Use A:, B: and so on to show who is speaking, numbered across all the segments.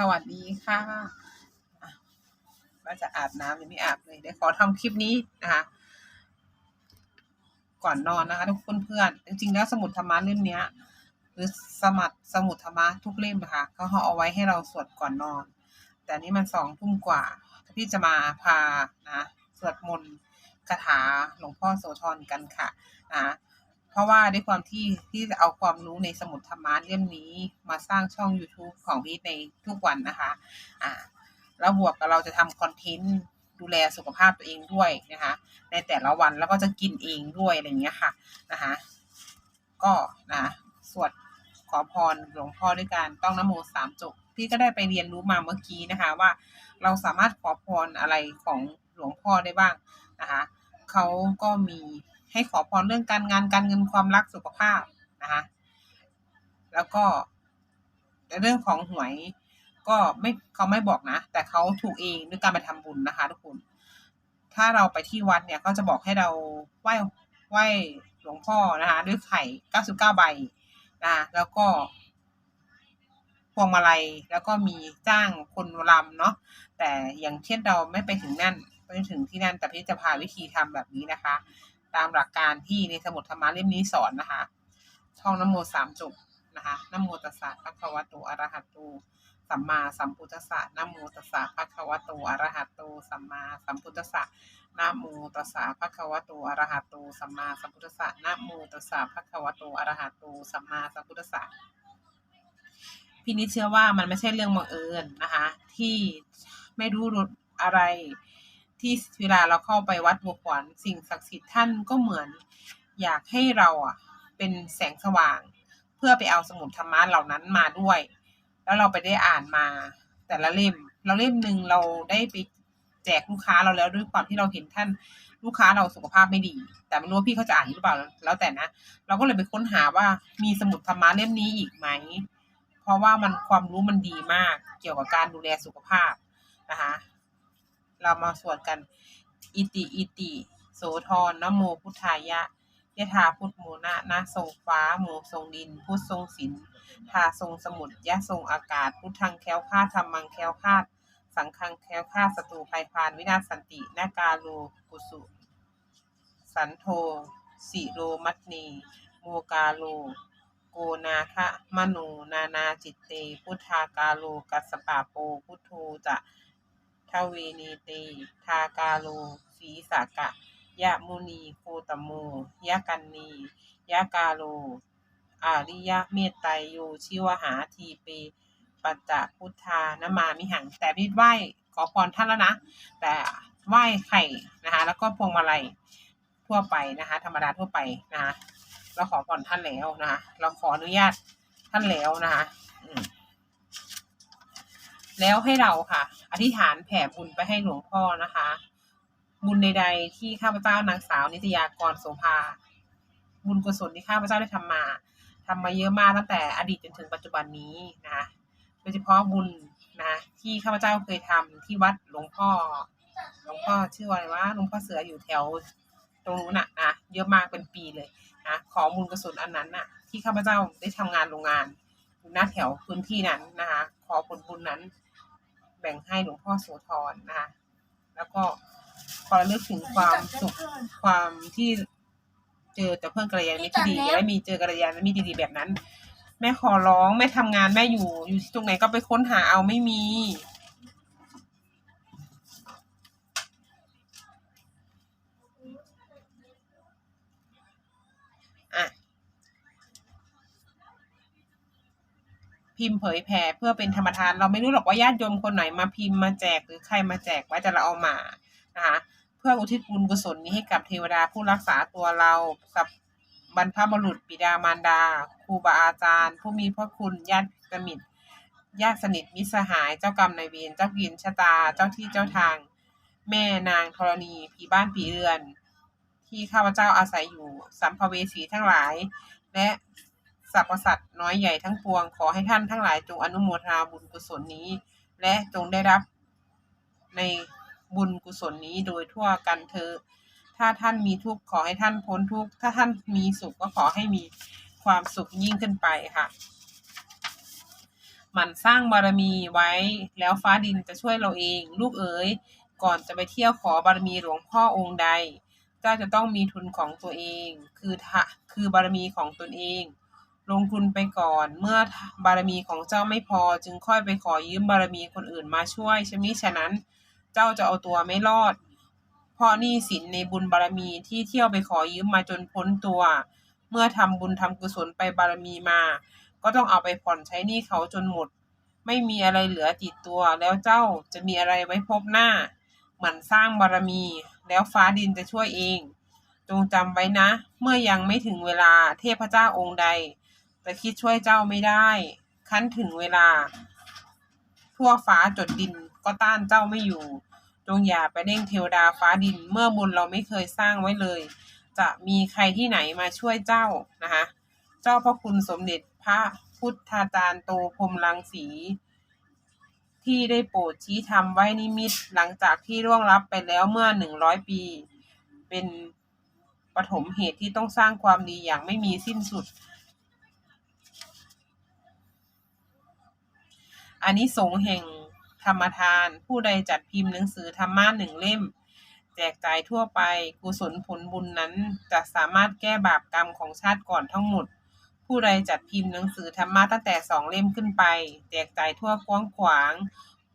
A: สวัสดีค่ะว่าจะอาบน้ำยังไม่อาบเลยเดี๋ยวขอทำคลิปนี้นะคะก่อนนอนนะคะ ทุกเพื่อนจริงๆแล้วสมุดธรรมะเล่มนี้หรือสมัดสมุดธรรมะทุกเล่มอะค่ะเขาเอาไว้ให้เราสวดก่อนนอน แต่นี่มันสองทุ่มกว่าพี่จะมาพานะสวดมนต์คาถาหลวงพ่อโสธรกันค่ะนะ เพราะว่าด้วยความที่ที่จะเอาความรู้ในสมุดธรรมะเล่มนี้มาสร้างช่อง YouTube ของพี่ในทุกวันนะคะอ่าแล้วบวกกับเราจะทำคอนเทนต์ดูแลสุขภาพตัวเองด้วยนะคะ ในแต่ละวันแล้วก็จะกินเองด้วยอะไรอย่างเงี้ยค่ะนะคะก็นะสวดขอพรหลวงพ่อด้วยการต้องนโมสามจบพี่ก็ได้ไปเรียนรู้มาเมื่อกี้นะคะว่า เราสามารถขอพรอะไรของหลวงพ่อได้บ้างนะคะเขาก็มี ให้ขอพรเรื่องการงานการเงินความรักสุขภาพนะคะแล้วก็ในเรื่องของหวยก็ไม่เขาไม่บอกนะ แต่เขาถูกเองด้วยการไปทำบุญนะคะ ทุกคน ถ้าเราไปที่วัดเนี่ยก็จะบอกให้เราไหว้ไหว้หลวงพ่อนะคะด้วยไข่เก้าสิบเก้าใบนะแล้วก็พวงมาลัยแล้วก็มีจ้างคนรำเนาะแต่อย่างเช่นเราไม่ไปถึงนั่นไม่ถึงที่นั่นแต่พี่จะพาวิธีทำแบบนี้นะคะ ตามหลักการที่ในสมุดธรรมะเล่มนี้สอนนะคะ ท่องนโมสามจบนะคะนโมตัสสะภะคะวะโตอะระหะโตสัมมาสัมพุทธัสสะนะโมตัสสะภะคะวะโตอะระหะโต สัมมาสัมพุทธัสสะนะโมตัสสะภะคะวะโตอะระหะโต สัมมาสัมพุทธัสสะนะโมตัสสะภะคะวะโตอะระหะโต สัมมาสัมพุทธัสสะพี่นิดเชื่อว่ามันไม่ใช่เรื่องบังเอิญนะคะ ที่ไม่รู้รสอะไร ที่เวลาเราเข้าไปวัดบัวขวัญสิ่งศักดิ์สิทธิ์ท่านก็เหมือน อยากให้เราอะเป็นแสงสว่าง เพื่อไปเอาสมุดธรรมะเหล่านั้นมาด้วย แล้วเราไปได้อ่านมาแต่ละเล่ม เราเล่มหนึ่งเราได้ไปแจกลูกค้าเราแล้วด้วยความที่เราเห็นท่านลูกค้าเราสุขภาพไม่ดี แต่ไม่รู้ว่าพี่เขาจะอ่านหรือเปล่าแล้วแต่นะ เราก็เลยไปค้นหาว่ามีสมุดธรรมะเล่มนี้อีกไหม เพราะว่ามันความรู้มันดีมากเกี่ยวกับการดูแลสุขภาพนะคะ เรามาสวดกัน อิติอิติโสธรนโมพุทธายะยะธาพุทธโมนะนะทรงฟ้าโมทรงดิน พุทธทรงศิลทาทรงสมุทรยะทรงอากาศ พุทธังแคล้วคาดธรรมังแคล้วคาด สังฆังแคล้วคาดศัตรูภัยพานวินาศสันตินากาโลกุสุ สันโทสิโรมัตนีโมกาโล โกนาคะมโนนานาจิตเต พุทธากาโลกัสสปะโป พุทโธจะ ทเวเนีเต ทากาโลสีสากะ ยะมุนีโคตโมยะกันนี ยะกาโล อาริยะเมตไตรโยชิวหาทีเปปัจจพุทธานมามิหัง แต่พี่ไหว้ขอพรท่านแล้วนะ แต่ไหว้ไข่นะคะ แล้วก็พวงมาลัยทั่วไปนะคะ ธรรมดาทั่วไปนะคะ เราขอพรท่านแล้วนะคะ เราขออนุญาตท่านแล้วนะคะ แล้วให้เราค่ะ อธิษฐานแผ่บุญไปให้หลวงพ่อนะคะ บุญใดๆที่ข้าพเจ้านางสาวนิตยากรโสภา บุญกุศลที่ข้าพเจ้าได้ทำมาทำมาเยอะมากตั้งแต่อดีตจนถึงปัจจุบันนี้นะคะโดยเฉพาะบุญนะที่ข้าพเจ้าเคยทำที่วัดหลวงพ่อหลวงพ่อชื่อว่าอะไรวะหลวงพ่อเสืออยู่แถวตรงนู้นน่ะนะเยอะมากเป็นปีเลยนะขอบุญกุศลอันนั้นน่ะที่ข้าพเจ้าได้ทำงานโรงงานหน้าแถวพื้นที่นั้นนะคะ ขอผลบุญนั้น บ่งให้หลวงพ่อโสธรนะคะแล้วก็ขอระลึกถึงความสุขความที่เจอแต่เพื่อนกัลยาณมิตรที่ดีและมีเจอกัลยาณมิตรดีๆแบบนั้น แม่ขอร้องแม่ทำงานแม่อยู่อยู่ที่ตรงไหนก็ไปค้นหาเอาไม่มีอะ พิมพ์เผยแผ่เพื่อเป็นธรรมทาน เราไม่รู้หรอกว่าญาติโยมคนไหนมาพิมพ์มาแจกหรือใครมาแจกไว้แต่เราเอามานะคะเพื่ออุทิศบุญกุศลนี้ให้กับเทวดาผู้รักษาตัวเรากับบรรพบุรุษบิดามารดาครูบาอาจารย์ ผู้มีพระคุณญาติมิตรญาติสนิทมิสหายเจ้ากรรมนายเวรเจ้าเวียนชะตาเจ้าที่เจ้าทาง แม่นางธรณีผีบ้านผีเรือน ที่ข้าพเจ้าอาศัยอยู่สัมภเวสีทั้งหลาย และ สรรพสัตว์น้อยใหญ่ทั้งปวง ขอให้ท่านทั้งหลายจงอนุโมทนาบุญกุศลนี้ และจงได้รับในบุญกุศลนี้โดยทั่วกันเธอ ถ้าท่านมีทุกข์ขอให้ท่านพ้นทุกข์ ถ้าท่านมีสุขก็ขอให้มีความสุขยิ่งขึ้นไปค่ะหมั่นสร้างบารมีไว้แล้วฟ้าดินจะช่วยเราเอง ลูกเอ๋ยก่อนจะไปเที่ยวขอบารมีหลวงพ่อองค์ใด เจ้าจะต้องมีทุนของตัวเอง คือทะคือบารมีของตนเอง ลงทุนไปก่อน เมื่อบารมีของเจ้าไม่พอ จึงค่อยไปขอยืมบารมีคนอื่นมาช่วยชมิฉะนั้น เจ้าจะเอาตัวไม่รอด เพราะหนี้สินในบุญบารมีที่เที่ยวไปขอยืมมาจนพ้นตัว เมื่อทำบุญทำกุศลไปบารมีมา ก็ต้องเอาไปผ่อนใช้หนี้เขาจนหมด ไม่มีอะไรเหลือติดตัว แล้วเจ้าจะมีอะไรไว้พบหน้า หมั่นสร้างบารมี แล้วฟ้าดินจะช่วยเอง จงจำไว้นะ เมื่อยังไม่ถึงเวลาเทพเจ้าองค์ใด จะคิดช่วยเจ้าไม่ได้ คั้นถึงเวลา ทั่วฟ้าจดดินก็ต้านเจ้าไม่อยู่ จงอย่าไปเร่งเทวดาฟ้าดินเมื่อบุญเราไม่เคยสร้างไว้เลย จะมีใครที่ไหนมาช่วยเจ้านะคะเจ้าพระคุณสมเด็จพระพุทธาจารย์โตพรมรังสี ที่ได้โปรดชี้ทำไว้นิมิตหลังจากที่ร่วงลับไปแล้วเมื่อหนึ่งร้อยปี เป็นปฐมเหตุที่ต้องสร้างความดีอย่างไม่มีสิ้นสุด อันนี้สงส์แห่งธรรมทาน ผู้ใดจัดพิมพ์หนังสือธรรมะหนึ่งเล่ม แจกจ่ายทั่วไปกุศลผลบุญนั้นจะสามารถแก้บาปกรรมของชาติก่อนทั้งหมด ผู้ใดจัดพิมพ์หนังสือธรรมะตั้งแต่สองเล่มขึ้นไป แจกจ่ายทั่วกว้างขวาง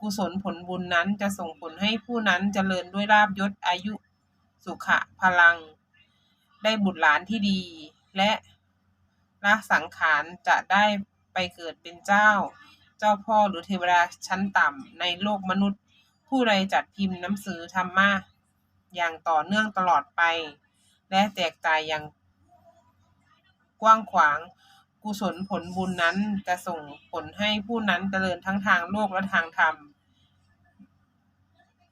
A: กุศลผลบุญนั้นจะส่งผลให้ผู้นั้นเจริญด้วยลาบยศอายุสุขะพลัง ได้บุตรหลานที่ดี และละสังขารจะได้ไปเกิดเป็นเจ้า เจ้าพ่อหรือเทวดาชั้นต่ำในโลกมนุษย์ ผู้ใดจัดพิมพ์หนังสือธรรมะอย่างต่อเนื่องตลอดไป และแจกจ่ายอย่างกว้างขวางกุศลผลบุญนั้นจะส่งผลให้ผู้นั้นเจริญทั้งทางโลกและทางธรรม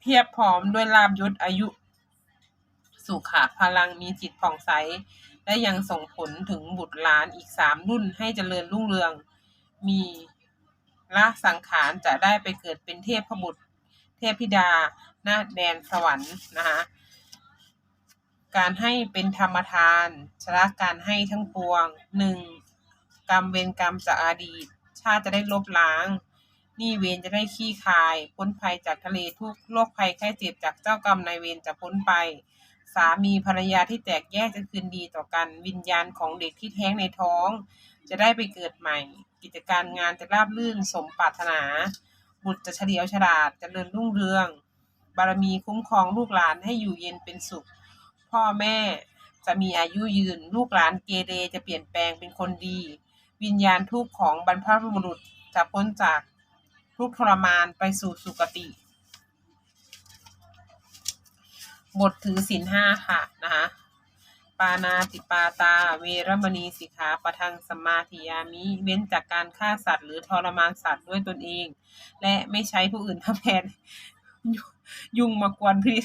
A: เพียบพร้อมด้วยลาบยศอายุ สุขะพลังมีจิตผ่องใส และยังส่งผลถึงบุตรหลานอีกสามรุ่นให้เจริญรุ่งเรือง มี ละสังขารจะได้ไปเกิดเป็นเทพบุตร เทพธิดาหน้าแดนสวรรค์นะคะการให้เป็นธรรมทานชนะการให้ทั้งปวงหนึ่งกรรมเวรกรรมจากอดีต ชาติจะได้ลบล้างนี้เวรจะได้ขี้คาย พ้นภัยจากทะเลทุกโรคภัยไข้เจ็บจากเจ้ากรรมนายเวรจะพ้นไป สามีภรรยาที่แตกแยกจะคืนดีต่อกัน วิญญาณของเด็กที่แท้งในท้อง จะได้ไปเกิดใหม่ กิจการงานจะราบรื่นสมปรารถนา บุตรจะเฉลียวฉลาดจเจริญรุ่งเรือง บารมีคุ้มครองลูกหลานให้อยู่เย็นเป็นสุข พ่อแม่จะมีอายุยืน ลูกหลานเกเรจะเปลี่ยนแปลงเป็นคนดี วิญญาณทุกข์ของบรรพบุรุษจะพ้นจากทุกทรมานไปสู่สุคติ บทถือศีลห้าค่ะนะคะ ปานาติปาตา เวรมณีสิกขาปะทังสมมาธิยามิ เว้นจากการฆ่าสัตว์ หรือทรมานสัตว์ด้วยตนเอง และไม่ใช้ผู้อื่นทำแทนยุงมากวนพิษ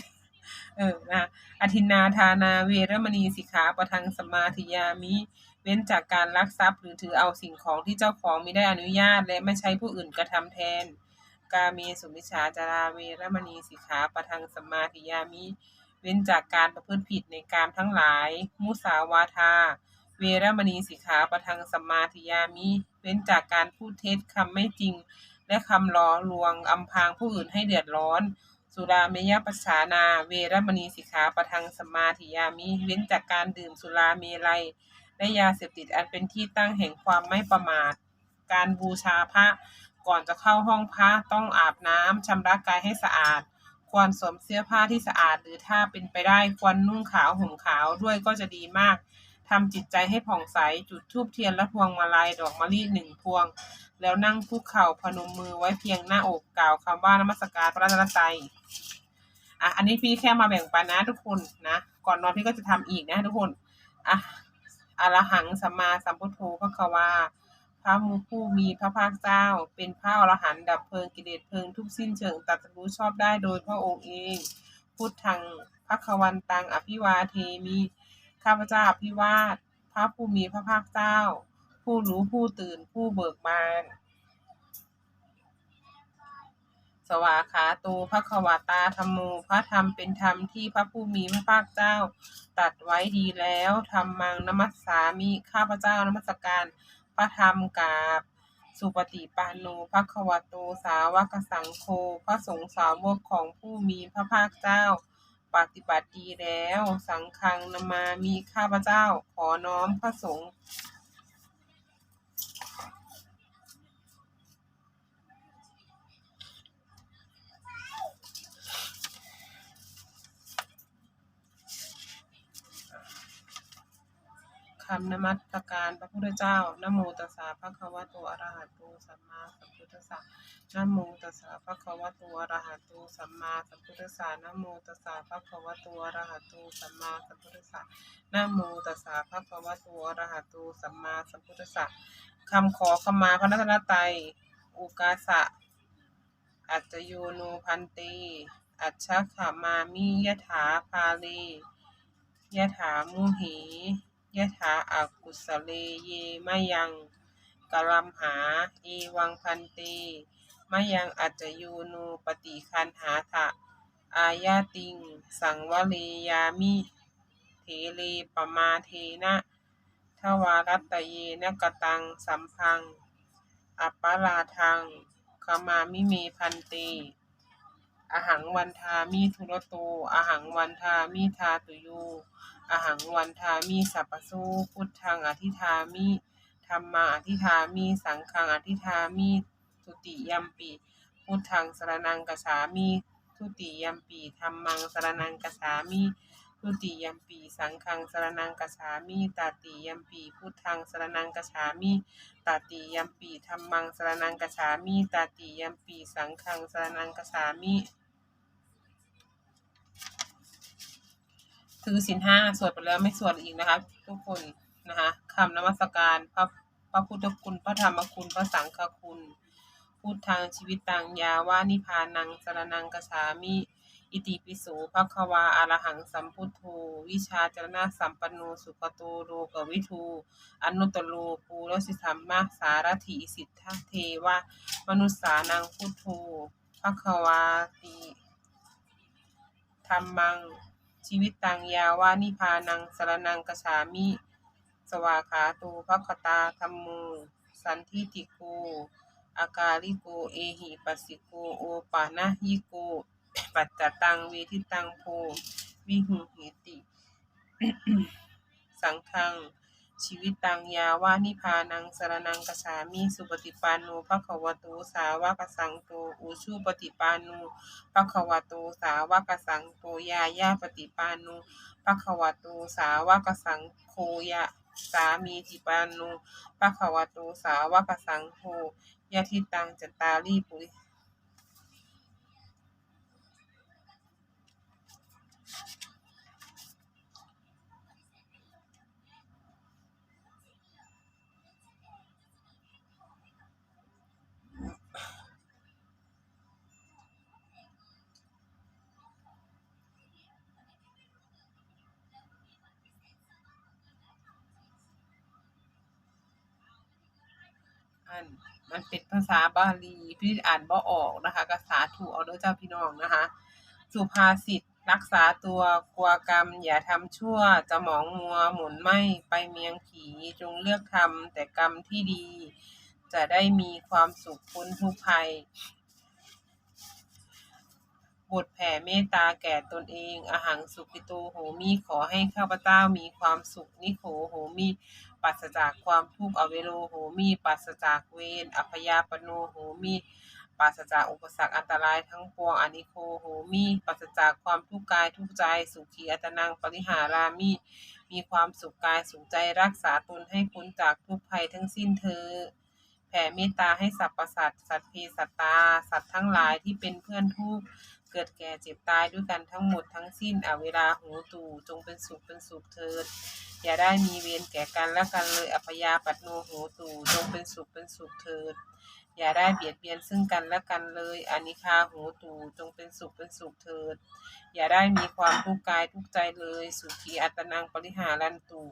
A: เออนะอธินนาทานาเวรมณีสิกขาปะทังสมมาธิยามิ เว้นจากการลักทรัพย์หรือถือเอาสิ่งของที่เจ้าของไม่ได้อนุญาต และไม่ใช้ผู้อื่นกระทำแทน กาเมสุมิชาจาราเวรมณีสิกขาปะทังสมมาธิยามิ เว้นจากการประพฤติผิดในกามทั้งหลาย มุสาวาทา เวรมณีสิกขาประทังสมาธิยามิ เว้นจากการพูดเท็จคำไม่จริง และคำล้อลวงอำพางผู้อื่นให้เดือดร้อน สุราเมยปัสานา เวรมณีสิกขาประทังสมมาธิยามิ เว้นจากการดื่มสุราเมลัย และยาเสพติดอันเป็นที่ตั้งแห่งความไม่ประมาท การบูชาพระก่อนจะเข้าห้องพระต้องอาบน้ำชำระกายให้สะอาด ควรสวมเสื้อผ้าที่สะอาด หรือถ้าเป็นไปได้ควรนุ่งขาวห่มขาวด้วยก็จะดีมากทำจิตใจให้ผ่องใสจุดธูปเทียนและพวงมาลัยดอกมะลิหนึ่งพวง แล้วนั่งคุกเข่าพนมมือไว้เพียงหน้าอกกล่าวคำว่านมัสการพระรัตนตรัยอะอันนี้พี่แค่มาแบ่งปันนะทุกคนนะก่อนนอนพี่ก็จะทำอีกนะทุกคนอะอรหังสัมมาสัมพุทโธพระควา พระผู้มีพระภาคเจ้า เป็นพระอรหันต์ดับเพลิงกิเลสเพลิงทุกสิ้นเชิงตรัสรู้ชอบได้โดยพระองค์เอง พุทธังพระควันตังอภิวาเทมิข้าพเจ้าอภิวาทพระผู้มีพระภาคเจ้า ผู้รู้ผู้ตื่นผู้เบิกบานสวาขาโตพระควตาธรรมโมพระธรรมเป็นธรรมที่พระผู้มีพระภาคเจ้า ตัดไว้ดีแล้วธรรมังนมัสสามิข้าพเจ้านมัสการ พระธรรมกาบสุปฏิปันโนภควโตสาวกสังโฆพระสงฆ์สาวกของผู้มีพระภาคเจ้า ปฏิบัติดีแล้ว สังฆังนามามีข้าพเจ้า ขอน้อมพระสงฆ์ คำนมัสการพระพุทธเจ้านโมตัสสะภะคะวะโตอะระหะโตสัมมาสัมพุทธัสสะนโมตัสสะภะคะวะโตอะระหะโตสัมมาสัมพุทธัสสะนโมตัสสะภะคะวะโตอะระหะโตสัมมาสัมพุทธัสสะนโมตัสสะภะคะวะโตอะระหะโตสัมมาสัมพุทธัสสะคำขอขมาพระรัตนตรัยอุกาสะ อัจจโยโนพันเตอัจฉขามามิยถาภาเลยถามุหี ยะถาอากุสเลเยมะยังกลัมหาเอวังพันเตมะยังอัจจโยโนปฏิคันหาทะอายาติง สังวเลยามิเทเลปมาเทนะทวารัตตเยนกตังสัมพัง อัปปาราทังขมามิเมพันเตอหังวันทามิทุรโตอหังวันทามิทาตุโย อหังวันทามิสัพพสูพุทธังอธิธามิธรรมาอธิธามิสังฆังอธิธามิทุติยัมปิพุทธังสรนังกัจฉามิทุติยัมปีธรรมังสรนังกัจฉามิทุติยัมปีสังฆังสรนังกัจฉามิตาติยัมปีพุทธังสรนังกัจฉามิตาติยัมปีธรรมังสรนังกัจฉามิตาติยัมปีสังฆังสรนังกัจฉามิ ถือศีลห้าสวดไปแล้วไม่สวดอีกนะคะทุกคนนะคะคำนมัสการพระพระพุทธคุณพระธรรมคุณพระสังฆคุณพูดทางชีวิตตังยาวานิพานังสรนังกฉามิอิติปิโสภควาอารหังสัมพุทโธวิชาจรณะสัมปันโนสุขโตโลกวิทูอนุตตโลปูรสิธรรมะสารถิสิทธเทวะมนุษสานังพุทโธภควาติธรรมัง ชีวิตตังยาวานิพานังสรนังกฉามิ สวาขาตูพัคตาธรรมู สันทิติโกอากาลิโก เอหิปัสสิโก โอปานะยิโก ปัจจตังเวทิตังโพวิหุเหติ สังฆัง ชีวิตตังยาวานิพานังสรนังกฉามิสุปฏิปันโนภควโตสาวกสังโตอุชูปฏิปันโนภควโตสาวกสังโตยายาปฏิปันโนภควโตสาวกสังโฆยะสามีจิปันโนภควโตสาวกสังโฆยะทิตังจตตารีปุริ มันเป็นภาษาบาลีพี่อ่านบ่ออกนะคะก็สาธุเอาเด้อเจ้าพี่น้องนะคะ สุภาษิตรักษาตัวกลัวกรรม อย่าทำชั่วจะหมองมัวหมุนไหมไปเมียงผีจงเลือกทำแต่กรรมที่ดี จะได้มีความสุขพ้นทุกภัยบทแผ่เมตตาแก่ตนเองอหังสุขิโตโหมิขอให้ข้าพเจ้ามีความสุขนิโขโหมิ ปราศจากความทุกข์อเวโรโหมิปราศจากเวรอัพยาปโนโหมิปราศจากอุปสรรคอันตรายทั้งปวงอนิโคโหมิปราศจากความทุกข์กายทุกข์ใจสุขีอัตนังปริหารามิมีความสุขกายสุขใจรักษาตนให้พ้นจากทุกภัยทั้งสิ้นเธอแผ่เมตตาให้สรรพสัตว์สัตว์เพสัตตา สัตว์ทั้งหลายที่เป็นเพื่อนทุกข์ เกิดแก่เจ็บตายด้วยกันทั้งหมดทั้งสิ้นอเวลาหูตู่จงเป็นสุขเป็นสุขเถิด อย่าได้มีเวรแก่กันและกันเลยอพยาปัตโนโหตู่จงเป็นสุขเป็นสุขเถิด อย่าได้เบียดเบียนซึ่งกันและกันเลยอนิคาโหตู่จงเป็นสุขเป็นสุขเถิด อย่าได้มีความทุกข์กายทุกข์ใจเลย สุขีอัตนังปริหารันตุ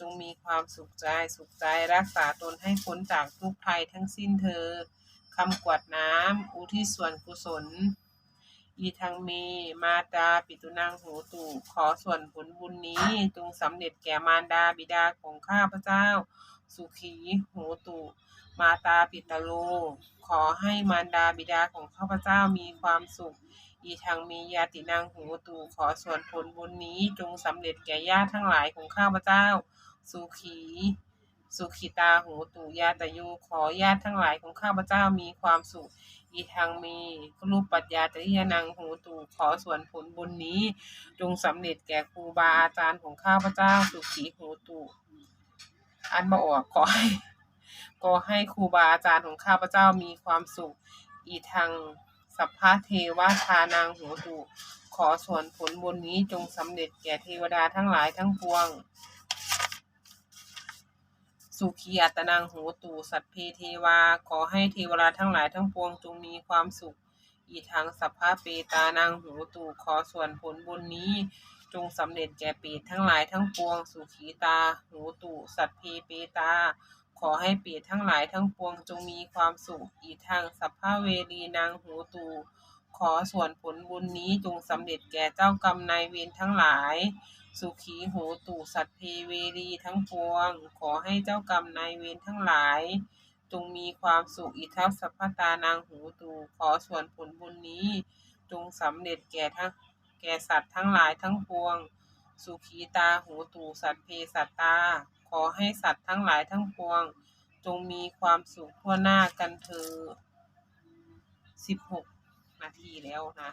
A: จงมีความสุขใจสุขใจรักษาตนให้พ้นจากทุกภัยทั้งสิ้นเธอคำกวดน้ำอุทิศส่วนกุศล อีทังเม มาตาปิตุนางโหตุขอส่วนผลบุญนี้จงสำเร็จแก่มารดาบิดาของข้าพเจ้า สุขีโหตุ มาตาปิตโล ขอให้มารดาบิดาของข้าพเจ้ามีความสุข อีทางมียาตินางหูตูขอส่วนผลบุญนี้จงสำเร็จแก่ญาติทั้งหลายของข้าพเจ้า สุขี สุขิตาหูตูยาตยูขอญาติทั้งหลายของข้าพเจ้ามีความสุข อีทางมีรูปปัญญาตริยนังหูตูขอส่วนผลบุญนี้ จงสำเร็จแก่ครูบาอาจารย์ของข้าพเจ้าสุขีหูตูอันมาออกขอให้ก็ให้ครูบาอาจารย์ของข้าพเจ้ามีความสุข อีทางสัพพะเทวทานางหูตูขอส่วนผลบุญนี้จงสำเร็จแก่เทวดาทั้งหลายทั้งปวง สุขีอัตนางหูตูสัพเพเทวา ขอให้เทวดาทั้งหลายทั้งปวงจงมีความสุข อีทางสัพพะเปตานางหูตูขอส่วนผลบุญนี้จงสำเร็จแก่เปรตทั้งหลายทั้งปวง สุขีตาหูตูสัพเพเปตา ขอให้เปรตทั้งหลายทั้งปวงจงมีความสุข อีทางสัพพะเวรีนางหูตูขอส่วนผลบุญนี้จงสำเร็จแก่เจ้ากรรมนายเวรทั้งหลาย สุขีโหตุสัตเพเวรีทั้งปวง ขอให้เจ้ากรรมนายเวรทั้งหลาย จงมีความสุขอิทัพสัพพตานางหูตูขอส่วนผลบุญนี้ จงสำเร็จแก่ทั้งแก่สัตว์ทั้งหลายทั้งปวง สุขีตาหูตูสัตเพสัตตา ขอให้สัตว์ทั้งหลายทั้งปวง จงมีความสุขทั่วหน้ากันเธอสิบหกนาทีแล้วนะ